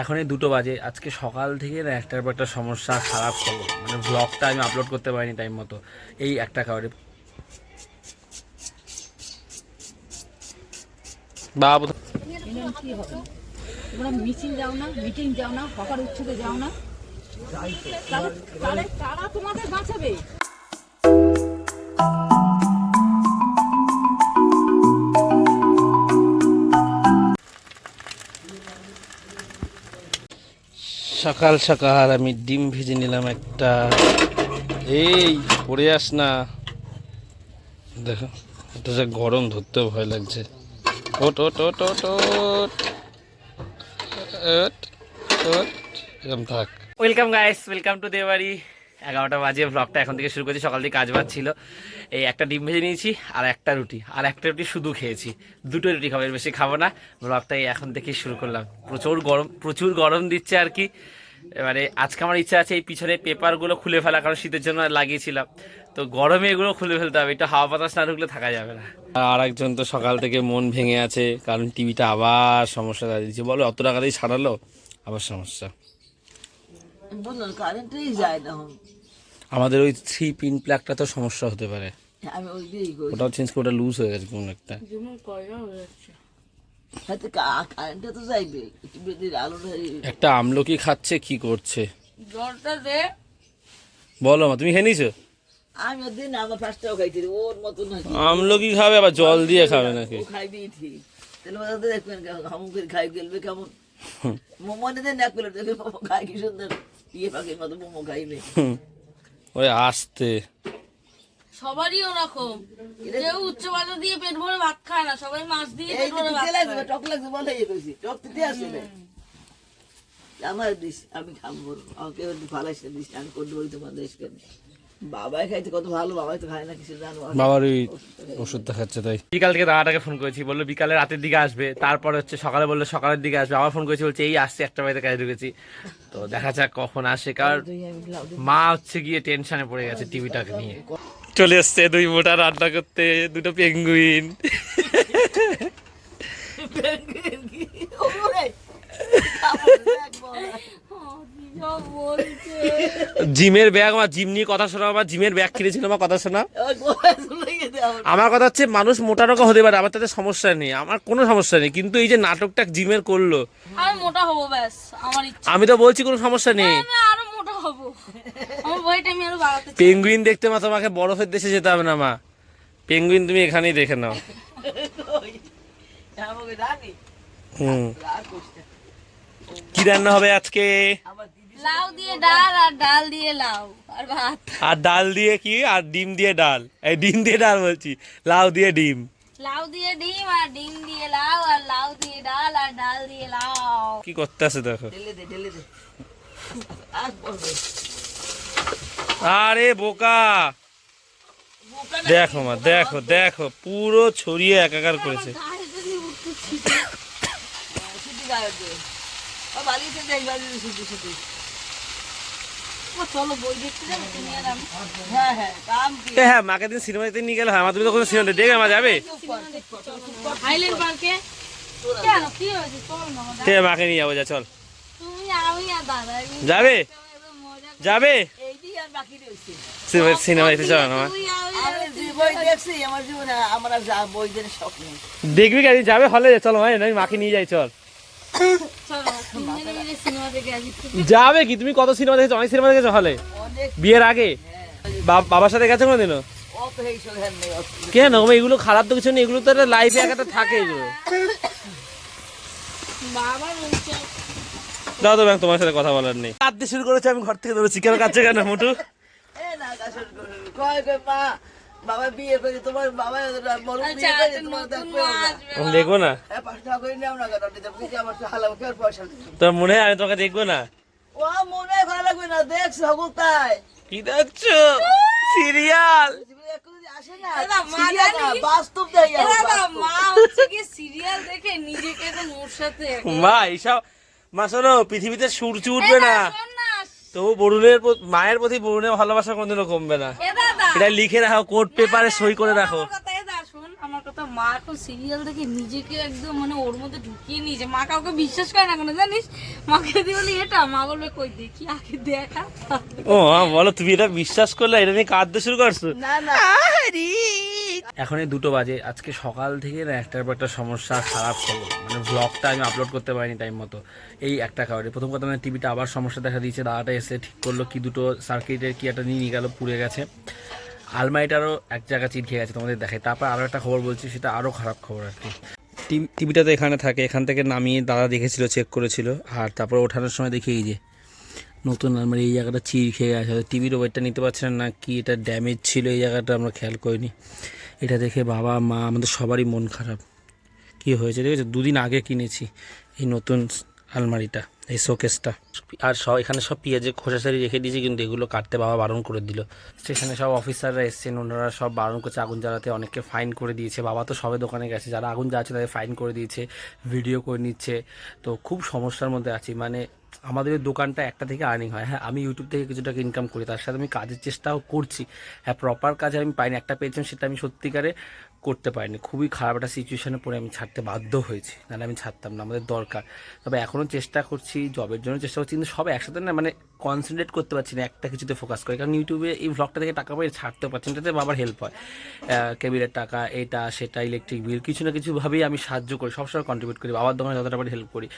এখন এই দুটো বাজে। আজকে সকাল থেকে না একটার পর একটা সমস্যা খারাপ খবর মানে ব্লগটা আমি আপলোড করতে পারিনি টাইম মতো। এই একটা কারণে যাও না যাও না তোমাদের বাঁচাবে? সকাল সকাল আমি ডিম ভেজে নিলাম একটা। এই, পড়ে আস না। দেখো, এটা যে গরম, ধরতেও ভয় লাগছে। ওট ওট ওট ওট ওট। ওট ওট এরকম থাক। ওয়েলকাম গাইস ওয়েলকাম টু দেবাড়ি এগারোটা বাজে ব্লগটা এখন থেকে শুরু করেছি, সকাল থেকে কাজ বাজ ছিল। এই একটা ডিম ভেজে নিয়েছি, আর একটা রুটি, আর একটা রুটি শুধু খেয়েছি। দুটো রুটি খাব, এর বেশি খাব না। ব্লগটা এখন থেকেই শুরু করলাম। প্রচুর গরম প্রচুর গরম দিচ্ছে আর কি। এবারে আজকে আমার ইচ্ছা আছে এই পিছনে পেপারগুলো খুলে ফেলা, কারণ শীতের জন্য লাগিয়েছিলাম। তো গরমে এগুলো খুলে ফেলতে হবে, এটা হাওয়া বাতাস না ঢুকলে থাকা যাবে না। আর একজন তো সকাল থেকে মন ভেঙে আছে, কারণ টিভিটা আবার সমস্যা দিচ্ছে বলো, অত টাকা দিয়ে সারালো আবার সমস্যা। বলুন কারেন্টই যায় না আমাদের ওই থ্রি পিন প্লাগটা তো সমস্যা হতে পারে। আমি ওই দিয়েই করি। ওটাও চেঞ্জ করে ওটা লুজ হয়ে গেছে কোন একটা। হয়তো কারেন্টটা তো যাইবে। একটু বেশি আলোটা একটা আমলকি খাচ্ছে কি করছে? জলটা দে। বলো মা তুমি খেয়ে নিছো আমি ওর দিন আমার ফার্স্টটাও খাইছি ওর মতো নাকি আমলকি খাবে আবার জল দিয়ে খাবে নাকি? খাইবি ঠিক। তাহলে ওরা তো দেখবেন হামু করে খাই গেলবে কেমন? মনে দেন এক প্লেট দেখে খাই কি সুন্দর। পাখির মতো মোমো খাইবে। হুম। আসতে। সবারই ওরকম। কেউ উচ্চ বাজার দিয়ে পেট ভরে ভাত খায় না সবাই মাছ দিয়ে পেট ভরে ভাত খায়। টক লাগবে বলে ইয়ে কইছি টক দিতে আসবে আমার দিস আমি খাব আমাকে ফালাইছে দিস আমি করব তোমার দেশ কেন বাবাই খাইতে কত ভালো বাবাই তো খায় না কিছু জানো। বাবার ওই ওষুধ দেখাচ্ছে তাই। বিকাল থেকে দাদাটাকে ফোন করেছি বলল বিকালে রাতের দিকে আসবে তারপরে হচ্ছে সকালে বলল সকালের দিকে আসবে। আবার ফোন করেছি বলছে এই আসছে একটা বাড়িতে কাজে ঢুকেছি। তো দেখা যাক কখন আসে। কারণ মা হচ্ছে গিয়ে টেনশনে পড়ে গেছে টিভিটাকে নিয়ে। চলে এসছে দুই মোটা রান্না করতে দুটো পেঙ্গুইন জিমের ব্যাগ আমার জিম নিয়ে কথা শোনা আমার জিমের ব্যাগ কিনেছিল আমার কথা শোনা। আমার কথা হচ্ছে মানুষ মোটা রোগা হতে পারে আমার তাতে সমস্যা নেই। আমার কোনো সমস্যা নেই কিন্তু এই যে নাটকটা জিমের করল আমি মোটা হব ব্যাস আমার ইচ্ছা আমি তো বলছি কোনো সমস্যা নেই। আরও মোটা হব। আমার বইটা আমি আরও বাড়াতে পেঙ্গুইন দেখতে মা তোমাকে বরফের দেশে যেতে হবে না মা। পেঙ্গুইন তুমি এখানেই দেখে নাও। হুম। কি রান্না হবে আজকে? লাউ দিয়ে ডাল আর ডাল দিয়ে লাউ আর ভাত। আর ডাল দিয়ে কি? আর ডিম দিয়ে ডাল। এই ডিম দিয়ে ডাল বলছি। লাউ দিয়ে ডিম। লাউ দিয়ে ডিম আর ডিম দিয়ে লাউ আর লাউ দিয়ে ডাল আর ডাল দিয়ে লাউ। কি করতে আছে দেখো? ঢেলে ঢেলে দে। আরে বোকা। দেখো মা দেখো দেখো পুরো ছড়িয়ে একাকার করেছে। ছুটি গায়ে দে ও বালিতে দেখ বালিতে ছুটি ছুটি ও চলো বই দেখতে যাবে তুমি আর আমি হ্যাঁ হ্যাঁ কাম কি এ হ্যাঁ মাকে দিন সিনেমা দেখতে নিয়ে গেলে হয় আমার তুমি তো কোনো সিনেমা দেখে যাবে? আমার ঠিক মাকে নিয়ে যাব যা চল। যাবে? যাবে? এই দিয়ে আর বাকি রয়েছে। সিনেমা দেখতে চলো আমার দেখবি কেন যাবে হলে চলো ভাই মাকে নিয়ে যাই চল। যাবে কি? তুমি কত সিনেমা দেখেছ? অনেক সিনেমা দেখেছ হলে বিয়ের আগে? বাবার সাথে গেছে কোনোদিনও? কেন? এগুলো খারাপ তো কিছু নেই। এগুলো তো লাইফে একটা থাকে এগুলো। দাও তো ব্যাংক তোমার সাথে কথা বলার নেই। কাঁদতে শুরু করেছে আমি ঘর থেকে ধরেছি। কেন কাঁদছে কেন মোটু? বাবা বিয়ে করে তোমার বাবা বড় আচ্ছা বিয়ে করে তোমার দেখো দেখব না করে নাও না আমার হালাম পয়সা তোর মনে হয় আমি তোমাকে দেখব না? ও মনে হয় ভালো লাগবে না দেখ সকল তাই কি দেখছ? সিরিয়াল। পৃথিবীতে সূর্য উঠবে না তবু বরুণের মায়ের প্রতি বরুণের ভালোবাসা কোনদিনও কমবে না। এটা লিখে রাখো কোর্ট পেপারে সই করে রাখো। কথা মা এখন সিরিয়াল দেখে নিজেকে একদম মানে ওর মধ্যে ঢুকিয়ে নিয়েছে। মা কাউকে বিশ্বাস করে না কোনো জানিস? মাকে যদি বলি এটা? মা বলবে কই দেখি আগে দেখা। ও মা বলো তুমি এটা বিশ্বাস করলে এটা নিয়ে কাঁদতে শুরু করছ? না না। এখন এই দুটো বাজে। আজকে সকাল থেকে না একটার পর একটা সমস্যা খারাপ হলো। মানে ব্লগটা আমি আপলোড করতে পারিনি টাইম মতো। এই একটা কারণে প্রথম কথা মানে টিভিটা আবার সমস্যা দেখা দিয়েছে। দাদাটা এসে ঠিক করল কি দুটো সার্কিটের কি একটা নিয়ে নিয়ে গেল পুড়ে গেছে। আলমারিটারও এক জায়গা খেয়ে গেছে তোমাদের দেখে তারপর আরও একটা খবর বলছি, সেটা আরও খারাপ খবর আর কি। টিভিটা তো এখানে থাকে, এখান থেকে নামিয়ে দাদা দেখেছিল চেক করেছিল, আর তারপর ওঠানোর সময় দেখি এই যে, নতুন আলমারি, এই জায়গাটা চির খেয়ে গেছে। টিভির ওয়েটটা নিতে পারছিলেন না, কি এটা ড্যামেজ ছিল, এই জায়গাটা আমরা খেয়াল করিনি। এটা দেখে বাবা, মা, আমাদের সবারই মন খারাপ। কি হয়েছে ঠিক আছে দুদিন আগে কিনেছি এই নতুন আলমারিটা। এই শোকেসটা। আর সব এখানে সব পেঁয়াজের খোসা সারি রেখে দিয়েছি কিন্তু এগুলো কাটতে বাবা বারণ করে দিল। স্টেশনে সব অফিসাররা এসছেন ওনারা সব বারণ করছে আগুন জ্বালাতে অনেককে ফাইন করে দিয়েছে। বাবা তো সবে দোকানে গেছে যারা আগুন জ্বালাচ্ছে তাদের ফাইন করে দিয়েছে ভিডিও করে নিচ্ছে। তো খুব সমস্যার মধ্যে আছি মানে আমাদের দোকানটা একটা থেকে আর্নিং হয়। হ্যাঁ আমি ইউটিউব থেকে কিছু টাকা ইনকাম করি তার সাথে আমি কাজের চেষ্টাও করছি। হ্যাঁ প্রপার কাজ আমি পাইনি একটা পেয়েছিলাম সেটা আমি সত্যিকারে করতে পারিনি। খুবই খারাপ একটা সিচুয়েশানে পড়ে আমি ছাড়তে বাধ্য হয়েছি। নাহলে আমি ছাড়তাম না, আমাদের দরকার। তবে এখনও চেষ্টা করছি জবের জন্য চেষ্টা করছি, কিন্তু সব একসাথে না মানে কনসেন্ট্রেট করতে পারছি না, একটা কিছুতে ফোকাস করে। কারণ ইউটিউবে এই ভ্লগটা থেকে টাকা পাই ছাড়তে পারছি না, তাতে বাবার হেল্প হয়। কেবিলের টাকা, এটা, সেটা ইলেকট্রিক বিল কিছু না কিছুভাবেই আমি সাহায্য করি, সবসময় কন্ট্রিবিউট করি। বাবার দোকানে যতটা পারি হেল্প করি।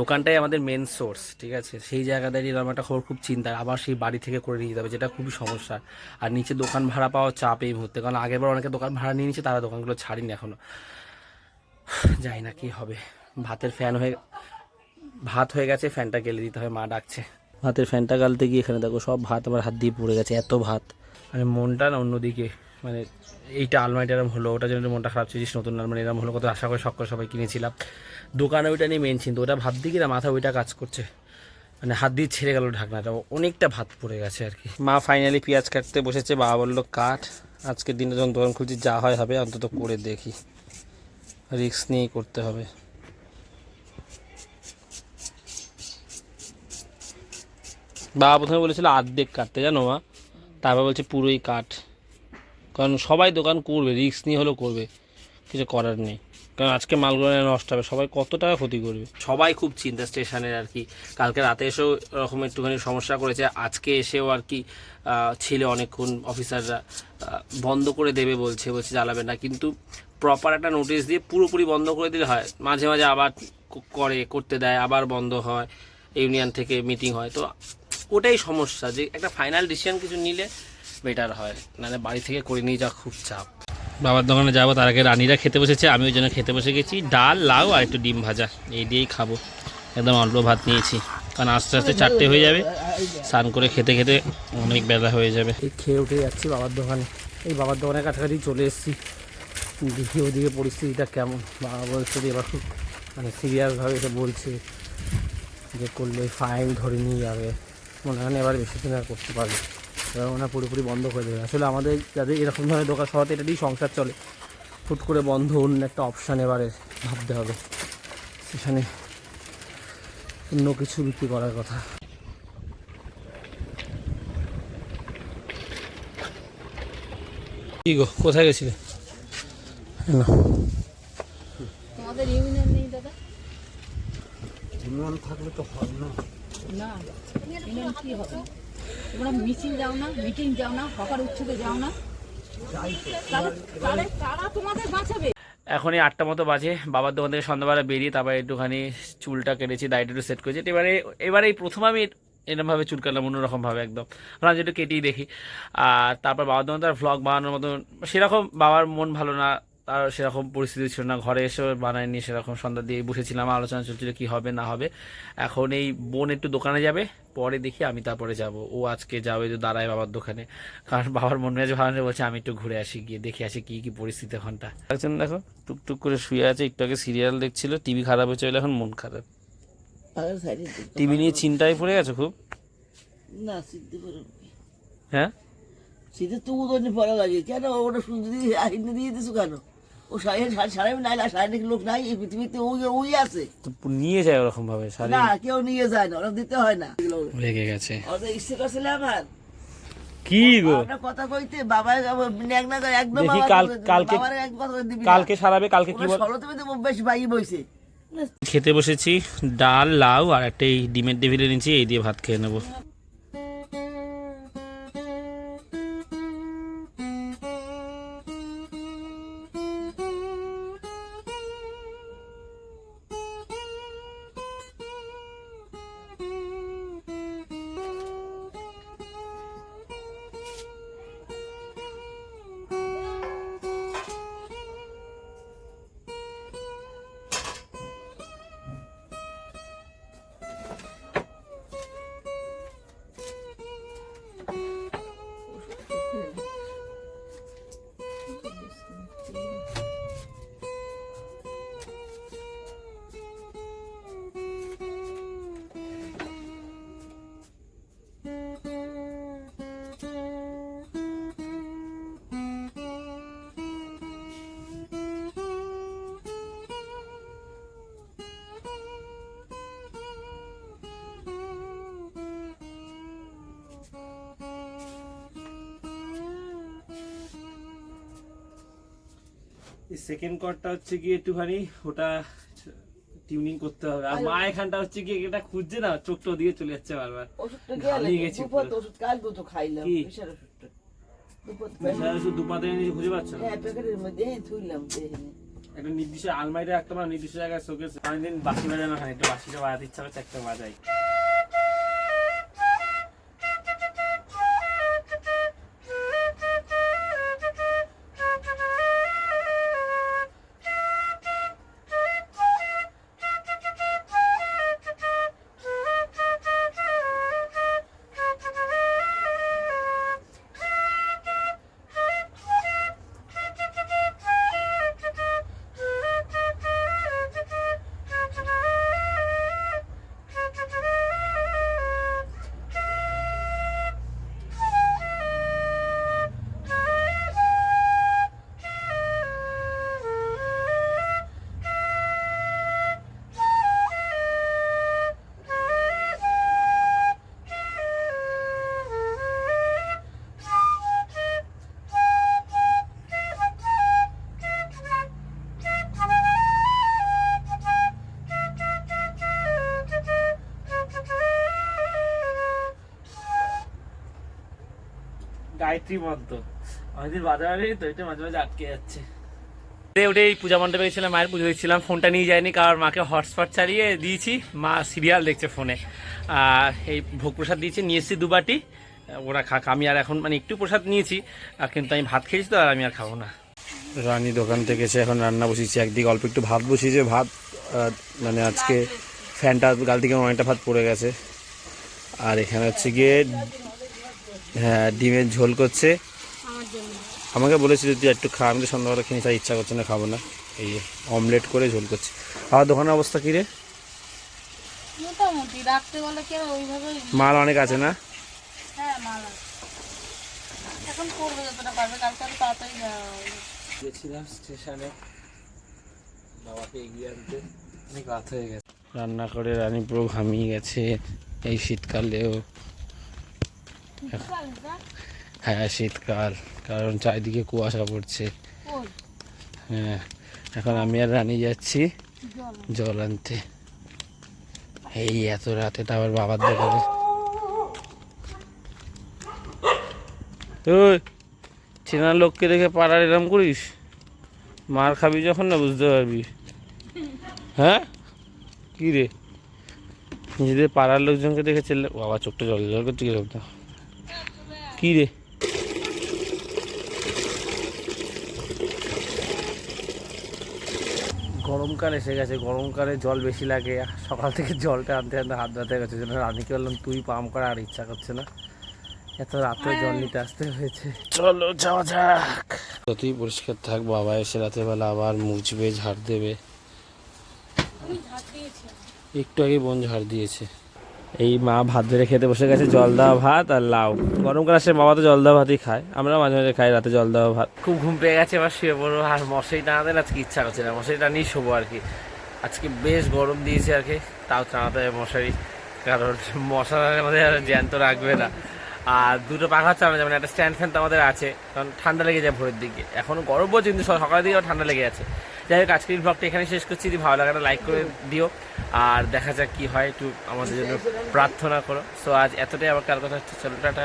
দোকানটাই আমাদের মেন সোর্স ঠিক আছে? সেই জায়গা দাঁড়িয়ে আমার একটা খবর খুব চিন্তা আবার সেই বাড়ি থেকে করে নিয়ে যেতে হবে, যেটা খুবই সমস্যা। আর নিচে দোকান ভাড়া পাওয়া চাপ এই মুহূর্তে, কারণ আগের বার অনেকে দোকান ভাড়া নিয়ে নিচ্ছে তারা দোকানগুলো ছাড়িনি এখনও। যাই না কি হবে। ভাতের ফ্যান হয়ে, ভাত হয়ে গেছে ফ্যানটা গেলে দিতে হবে, মা ডাকছে। ভাতের ফ্যানটা গালতে গিয়ে এখানে দেখো সব ভাত আমার হাত দিয়ে পড়ে গেছে এত ভাত। মানে মনটা না অন্যদিকে মানে এইটা আলমারিটা এরম হলো ওটা জন্য মনটা খারাপ ছিল নতুন আলমারি এরম হলো কত আশা করে শখ করে সবাই কিনেছিলাম। দোকানে ওইটা নিয়ে মেন চিন্তা ওটা ভাত দিয়ে কি না মাথা ওইটা কাজ করছে। মানে হাত দিয়ে ছেড়ে গেল ঢাকনাটা অনেকটা ভাত পড়ে গেছে আর কি। মা ফাইনালি পেঁয়াজ কাটতে বসেছে বাবা বলল কাট আজকের দিনে যখন দোকান খুলছি যা হয় হবে অন্তত করে দেখি। রিস্ক নিয়েই করতে হবে। বাবা প্রথমে বলেছিল আর্ধেক কাটতে, জানো মা? তারপর বলছে পুরোই কাট কারণ সবাই দোকান করবে, রিস্ক নিয়ে হলেও করবে, কিছু করার নেই। কারণ আজকে মালগুলো নষ্ট হবে, সবাই কত টাকা ক্ষতি করবে? সবাই খুব চিন্তা স্টেশনের আর কি। কালকে রাতে এসেও এরকম একটুখানি সমস্যা করেছে, আজকে এসেও আর কি ছিল অনেকক্ষণ অফিসাররা বন্ধ করে দেবে বলছে বলছে জ্বালাবে না। কিন্তু প্রপার একটা নোটিশ দিয়ে পুরোপুরি বন্ধ করে দিলে হয়। মাঝে মাঝে আবার করে, করতে দেয়, আবার বন্ধ হয় ইউনিয়ন থেকে মিটিং হয়। তো ওটাই সমস্যা যে একটা ফাইনাল ডিসিশন কিছু নিলে বেটার হয়। নাহলে বাড়ি থেকে করে নিয়ে যাওয়া খুব চাপ। বাবার দোকানে যাব তার আগে রানীরা খেতে বসেছে আমি ওই জন্য খেতে বসে গেছি। ডাল লাউ আর একটু ডিম ভাজা এই দিয়েই খাব। একদম অল্প ভাত নিয়েছি কারণ আস্তে আস্তে চারটে হয়ে যাবে। স্নান করে খেতে খেতে অনেক বেলা হয়ে যাবে। এই খেয়ে উঠে যাচ্ছি বাবার দোকানে। এই বাবার দোকানের কাছাকাছি চলে এসেছি। দেখি ওদিকে পরিস্থিতিটা কেমন। বাবা বলছে যে এবার খুব মানে সিরিয়াসভাবে এটা বলছে যে করলে ফাইন ধরে নিয়ে যাবে। মনে হয় না এবার বেশি দিন আর করতে পারবে। এবার হয় পুরোপুরি বন্ধ করে দেবে। আসলে আমাদের যাদের এরকম ধরনের দোকান সবাই এটা দিয়েই সংসার চলে। হুট করে বন্ধ অন্য একটা অপশান এবারে ভাবতে হবে। সেখানে অন্য কিছু বিক্রি করার কথা। কি গো কোথায় গেছিলে? তোমাদের ইউনিয়ন নেই দাদা? না। ইউনিয়ন কি হবে। তোমরা মিছিল যাও না মিটিং যাও না হকার উচ্ছেদে যাও না। তাহলে তাহলে তারা তোমাদের বাঁচাবে? এখনই আটটা মতো বাজে, বাবার দোকান থেকে সন্ধ্যাবেলা বেরিয়ে তারপর একটুখানি চুলটা কেটেছি, দাড়িটা একটু সেট করেছি। এবারে এবারে এই প্রথম আমি এরমভাবে চুল কাটলাম অন্যরকমভাবে একদম। ভাবলাম যেটা কেটেই দেখি। আর তারপর বাবার দোকান তার ভ্লগ বানানোর মতন, সেরকম বাবার মন ভালো না তার সেরকম পরিস্থিতি ছিল না। ঘরে এসে বানায়নি সেরকম সন্ধ্যা দিয়ে বসেছিলাম। আলোচনা চলছিল কি হবে না হবে। এখন এই বোন একটু দোকানে যাবে। পরে দেখি আমি তারপরে যাব। ও আজকে যাবে যে দাঁড়ায় বাবার দোকানে। কারণ বাবার মন মেজাজ ভালো বলছে আমি একটু ঘুরে আসি গিয়ে দেখে আসি কি কি পরিস্থিতি এখনটা। একজন দেখো টুকটুক করে শুয়ে আছে একটু আগে সিরিয়াল দেখছিল টিভি খারাপ হয়েছে এখন মন খারাপ। টিভি নিয়ে চিন্তায় পড়ে গেছে খুব? না সিদ্ধি করে হ্যাঁ? শীতের তো উদয় পড়া লাগে। কেন? ওটা শুধু দিয়ে আহিনে দিয়ে দিছো কেন? ও সাড়ে সাড়ে সাড়ে নাই না লোক নাই এই পৃথিবীতে ওই ওই আছে। নিয়ে যায় ওরকম ভাবে না কেউ নিয়ে যায় না ওরা দিতে হয় না। রেগে গেছে। ওদের ইচ্ছে করছিল আমার। কি গো? কথা কইতে বাবা একদম কালকে- এক কথা করে দিবি না। কালকে সারাবে কালকে কি বল তুমি বেশ বাই বইছে। খেতে বসেছি ডাল লাউ আর একটা এই ডিমের টেবিলে নিচ্ছি এই দিয়ে ভাত খেয়ে নেব। সেকেন্ড কর্ডটা হচ্ছে গিয়ে একটুখানি ওটা টিউনিং করতে হবে। আর মা এখানটা হচ্ছে গিয়ে এটা খুঁজছে না চোখটা দিয়ে চলে যাচ্ছে বারবার। ওষুধটা গেলে গেছি ওষুধ কাল দুটো খাইলাম বিশাল ওষুধটা। শুধু দুপাতে এনে খুঁজে পাচ্ছ না? হ্যাঁ একটা নির্দিষ্ট আলমারিতে রাখতে পারো নির্দিষ্ট জায়গায় শোকেস অনেকদিন বাসি বাজানো হয় একটু বাসিটা বাজাতে ইচ্ছা করছে একটা বাজাই। গায়ত্রী মন্ত্র। অনেকদিন বাজারে তো এটা মাঝে মাঝে আটকে যাচ্ছে। উঠে এই পূজা মণ্ডপে গেছিলাম মায়ের পুজো দিচ্ছিলাম ফোনটা নিয়ে যায়নি কারণ মাকে হটস্পট চালিয়ে দিয়েছি মা সিরিয়াল দেখছে ফোনে। আর এই ভোগ প্রসাদ দিয়েছি নিয়ে এসেছি দুবাটি ওরা খাক আমি আর এখন মানে একটু প্রসাদ নিয়েছি আর কিন্তু আমি ভাত খেয়েছি তো আর আমি আর খাব না। রানী দোকান থেকে এসে এখন রান্না বসিয়েছি একদিকে অল্প একটু ভাত বসিয়েছে ভাত মানে আজকে ফ্যানটা গাল থেকে অনেকটা ভাত পড়ে গেছে। আর এখানে হচ্ছে গিয়ে হ্যাঁ ডিমের ঝোল করছে। আমাকে বলেছিল তুই একটু খা আমি তো সন্ধ্যাবেলা খেয়ে তাই ইচ্ছা করছে না খাব না। এই অমলেট করে ঝোল করছে। আর দোকানের অবস্থা কী রে? মাল অনেক আছে না? হ্যাঁ। গেছিলাম স্টেশনে। বাবাকে এগিয়ে আনতে। অনেক রাত হয়ে গেছে। রান্না করে রানী পুরো ঘামিয়ে গেছে। এই শীতকালেও হ্যাঁ শীতকাল, কারণ চারিদিকে কুয়াশা পড়ছে। হ্যাঁ এখন আমি আর রানী যাচ্ছি জল আনতে। এই এত রাতে তো আবার বাবার দোকানে। ওই চেনা লোককে দেখে পাড়ার এরম করিস? মার খাবি যখন না বুঝতে পারবি। হ্যাঁ? কি রে? নিজেদের পাড়ার লোকজনকে দেখে চেলে বাবা, চোখটা জল জল করছে কীরকম না কি রে? গরমকাল এসে গেছে গরমকালে জল বেশি লাগে। সকাল থেকে জলটা আনতে আনতে হাত ব্যথা হয়ে গেছে জন্য রানীকে বললাম তুই পাম্প করা আর ইচ্ছা করছে না। এত রাতে জল নিতে আসতে হয়েছে। চলো যাওয়া যাক। যতই পরিষ্কার থাক বাবা এসে রাতের বেলা আবার মুছবে ঝাড় দেবে। আমি ঝাঁট দিয়েছি। একটু আগে বন ঝাড় দিয়েছে। এই মা ভাত ধরে খেতে বসে গেছে, জল দেওয়া ভাত আর লাউ। গরমকাল আসে বাবা তো জল দেওয়া ভাতই খায়, আমরা মাঝে মাঝে খাই রাতে জল দেওয়া ভাত। খুব ঘুম পেয়ে গেছে, এবার শুয়ে পড়ব। আর মশারি টানাতে আজকে ইচ্ছা করছে না মশারি টানিয়ে শোবো আর কি। আজকে বেশ গরম দিয়েছে আর কি, তাও টানাতে হবে মশারি, কারণ মশার মধ্যে আর জ্যান্ত রাখবে না। আর দুটো পাখা চালানো যাবে না, একটা স্ট্যান্ড ফ্যান তো আমাদের আছে, কারণ ঠান্ডা লেগে যায় ভোরের দিকে। এখন গরম পড়ছে, কিন্তু সকালের দিকে ঠান্ডা লেগে আছে। যাই হোক, আজকের ব্লগটা এখানে শেষ করছি। যদি ভালো লাগাটা লাইক করে দিও। আর দেখা যাক কি হয়, একটু আমাদের জন্য প্রার্থনা করো। সো আজ এতটাই। আবার কার কথা হচ্ছে, চলো, টাটা।